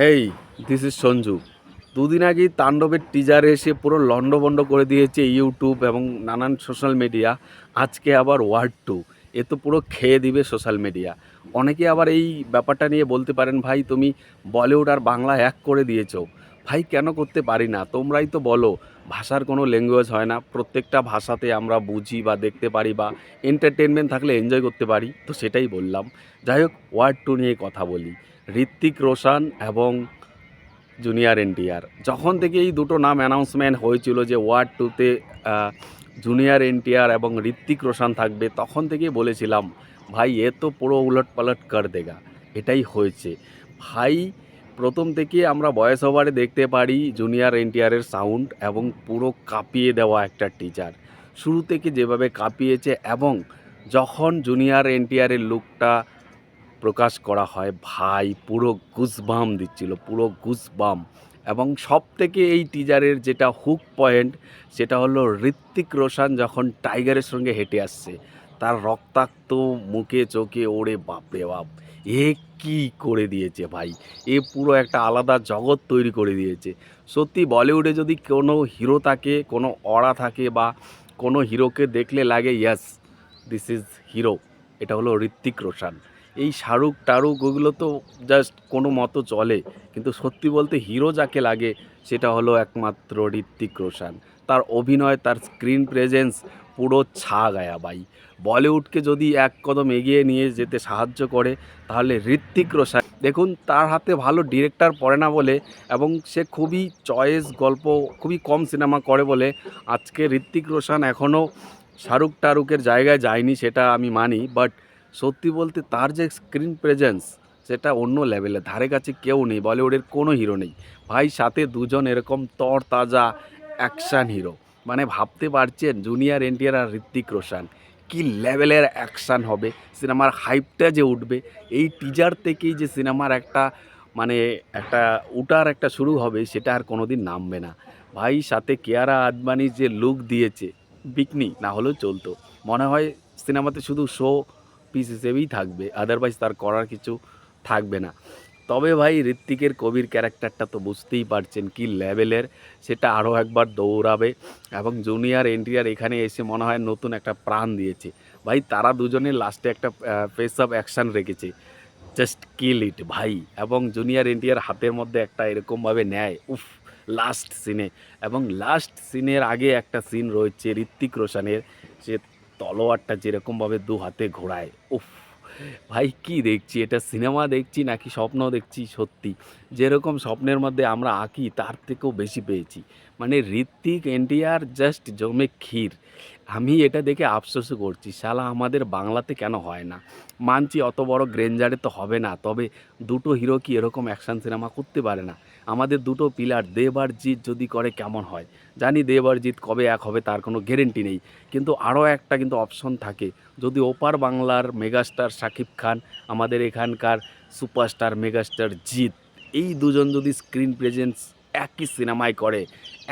Hey this is Sanju. দুদিন আগেই তাণ্ডবের টিজারে এসে পুরো লন্ডভন্ড করে দিয়েছে ইউটিউব এবং নানান সোশ্যাল মিডিয়া আজকে আবার ওয়ার্ড টু এ তো পুরো খেয়ে দিবে সোশ্যাল মিডিয়া অনেকে আবার এই ব্যাপারটা নিয়ে বলতে পারেন, ভাই, তুমি বলিউড আর বাংলা এক করে দিয়েছ। ভাই, কেন করতে পারি না? তোমরাই তো বলো, ভাষার কোনো ল্যাঙ্গুয়েজ হয় না। প্রত্যেকটা ভাষাতে আমরা বুঝি বা দেখতে পারি বা এন্টারটেনমেন্ট থাকলে এনজয় করতে পারি। তো সেটাই বললাম। যাই হোক ওয়ার্ড টু নিয়ে কথা বলি। ঋত্বিক রোশন এবং জুনিয়র এনটিআর। যখন থেকে এই দুটো নাম অ্যানাউন্সমেন্ট হয়েছিল যে ওয়ার্ড টুতে জুনিয়র এনটিআর এবং ঋত্বিক রোশন থাকবে, তখন থেকেই বলেছিলাম, ভাই, এ তো পুরো উলট পালট কর দেগা। এটাই হয়েছে। ভাই, প্রথম থেকে আমরা বয়স ওভারে দেখতে পারি জুনিয়র এনটিআরের সাউন্ড এবং পুরো কাঁপিয়ে দেওয়া একটা টিচার শুরু থেকে যেভাবে কাঁপিয়েছে এবং যখন জুনিয়র এনটিআরের লুকটা প্রকাশ করা হয়, ভাই পুরো গুজবাম দিচ্ছিল, পুরো গুজবাম এবং সব থেকে এই টিজারের যেটা হুক পয়েন্ট সেটা হলো ঋত্বিক রোশন যখন টাইগারের সঙ্গে হেঁটে আসছে, তার রক্তাক্ত মুখে চোখে ওড়ে বাপরে বাপ, এ কি করে দিয়েছে ভাই? এ পুরো একটা আলাদা জগৎ তৈরি করে দিয়েছে। সত্যি বলিউডে যদি কোনো হিরো থাকে, কোনো অড়া থাকে বা কোনো হিরোকে দেখলে লাগে ইয়াস দিস ইজ হিরো এটা হলো ঋত্বিক রোশন। এই শাহরুখ টারুক ওগুলো তো জাস্ট কোনো মতো চলে। কিন্তু সত্যি বলতে হিরো যাকে লাগে, সেটা হলো একমাত্র ঋত্বিক রোশন। তার অভিনয়, তার স্ক্রিন প্রেজেন্স পুরো ছা গায়া ভাই। বলিউডকে যদি এক কদম এগিয়ে নিয়ে যেতে সাহায্য করে, তাহলে ঋত্বিক রোশন, দেখুন তার হাতে ভালো ডিরেক্টর পড়ে না বলে এবং সে খুবই চয়েস গল্প, খুবই কম সিনেমা করে বলে, আজকে ঋত্বিক রোশন এখনও শাহরুখ টারুকের জায়গায় যায়নি সেটা আমি মানি। বাট সত্যি বলতে তার যে স্ক্রিন প্রেজেন্স সেটা অন্য লেভেলে ধারে কাছে কেউ নেই, বলিউডের কোনো হিরো নেই। ভাই, সাথে দুজন এরকম তর তাজা অ্যাকশান হিরো মানে ভাবতে পারছেন জুনিয়র এনটিআর আর ঋত্বিক রোশন, কী লেভেলের অ্যাকশান হবে? সিনেমার হাইপটা যে উঠবে? এই টিজার থেকেই যে সিনেমার একটা মানে একটা উটার একটা শুরু হবে, সেটা আর কোনো দিন নামবে না। ভাই, সাথে কেয়ারা আদবানি যে লুক দিয়েছে, বিকনি, না হলেও চলতো। মনে হয় সিনেমাতে শুধু শো পিস হিসেবেই থাকবে আদারওয়াইজ তার করার কিছু থাকবে না। তবে ভাই ঋত্বিকের কবির ক্যারেক্টারটা তো বুঝতেই পারছেন কি লেভেলের, সেটা আরও একবার দৌড়াবে এবং জুনিয়র এনটিআর এখানে এসে মনে হয় নতুন একটা প্রাণ দিয়েছে। ভাই তারা দুজনে লাস্টে একটা ফেস অফ অ্যাকশান রেখেছে। জাস্ট কিল ইট ভাই। এবং জুনিয়র এনটিআর হাতের মধ্যে একটা এরকমভাবে নেয়, উফ লাস্ট সিনে এবং লাস্ট সিনের আগে একটা সিন রয়েছে ঋত্বিক রোশনের, সে তলোয়ারটা যেরকমভাবে দু হাতে ঘোরায়, উফ, ভাই কি দেখছি? এটা সিনেমা দেখছি নাকি স্বপ্ন দেখছি সত্যি? যেরকম স্বপ্নের মধ্যে আমরা আঁকি, তার থেকেও বেশি পেয়েছি। মানে ঋত্বিক এনটিআর জাস্ট জমে ক্ষীর। আমি এটা দেখে আফসোসও করছি, শালা আমাদের বাংলাতে কেন হয় না? মানছি অত বড় গ্রেঞ্জারে তো হবে না, তবে দুটো হিরো কি এরকম অ্যাকশন সিনেমা করতে পারে না? আমাদের দুটো পিলার দেব আর জিৎ যদি করে কেমন হয়? জানি দেব আর জিৎ কবে এক হবে, তার কোনো গ্যারেন্টি নেই। কিন্তু আরও একটা কিন্তু অপশন থাকে, যদি ওপার বাংলার মেগাস্টার শাকিব খান, আমাদের এখানকার সুপারস্টার মেগাস্টার জিৎ, এই দুজন যদি স্ক্রিন প্রেজেন্স একই সিনেমায় করে,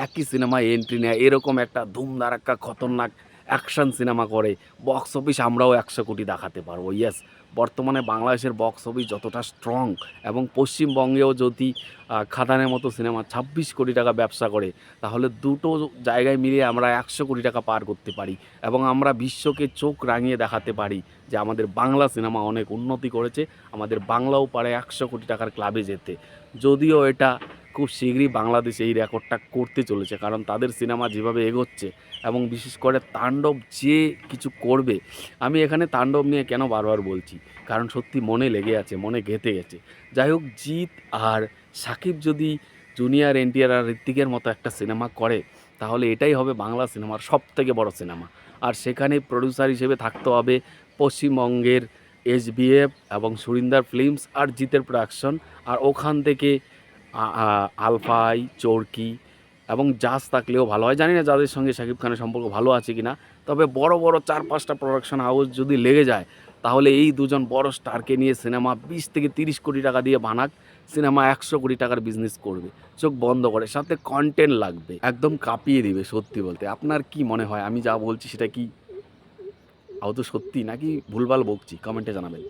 একই সিনেমায় এন্ট্রি নেয়, এরকম একটা ধুমধারাক্কা খতরনাক অ্যাকশন সিনেমা করে। বক্স অফিস আমরাও একশো কোটি দেখাতে পারব ইয়েস বর্তমানে বাংলাদেশের বক্স অফিস যতটা স্ট্রং এবং পশ্চিমবঙ্গেও যদি খাদানের মতো সিনেমা ছাব্বিশ কোটি টাকা ব্যবসা করে, তাহলে দুটো জায়গায় মিলিয়ে আমরা একশো কোটি টাকা পার করতে পারি এবং আমরা বিশ্বকে চোখ রাঙিয়ে দেখাতে পারি যে আমাদের বাংলা সিনেমা অনেক উন্নতি করেছে, আমাদের বাংলাও পারে একশো কোটি টাকার ক্লাবে যেতে। যদিও এটা খুব শীঘ্রই বাংলাদেশ এই রেকর্ডটা করতে চলেছে, কারণ তাদের সিনেমা যেভাবে এগোচ্ছে এবং বিশেষ করে তাণ্ডব যে কিছু করবে, আমি এখানে তাণ্ডব নিয়ে কেন বারবার বলছি? কারণ সত্যি মনে লেগে আছে, মনে গেঁথে গেছে। যাই হোক, জিৎ আর সাকিব যদি জুনিয়র এনটিআর আর ঋত্বিকের মতো একটা সিনেমা করে, তাহলে এটাই হবে বাংলা সিনেমার সব থেকে বড় সিনেমা। আর সেখানে প্রডিউসার হিসেবে থাকতে হবে পশ্চিমবঙ্গের এসবিএফ এবং সুরিন্দার ফিল্মস আর জিতের প্রোডাকশন আর ওখান থেকে আলফাই, চরকি এবং জাজ থাকলেও ভালো হয়। জানি না যাদের সঙ্গে শাকিব খানের সম্পর্ক ভালো আছে কি না তবে বড় বড় চার, পাঁচটা প্রোডাকশন হাউস যদি লেগে যায়, তাহলে এই দুজন বড় স্টারকে নিয়ে সিনেমা বিশ থেকে তিরিশ কোটি টাকা দিয়ে বানাক সিনেমা একশো কোটি টাকার বিজনেস করবে। চোখ বন্ধ করে, সাথে কন্টেন্ট লাগবে। একদম কাঁপিয়ে দিবে সত্যি বলতে। আপনার কি মনে হয়? আমি যা বলছি সেটা কি আদৌ সত্যি নাকি ভুলভাল বকছি? কমেন্টে জানাবেন।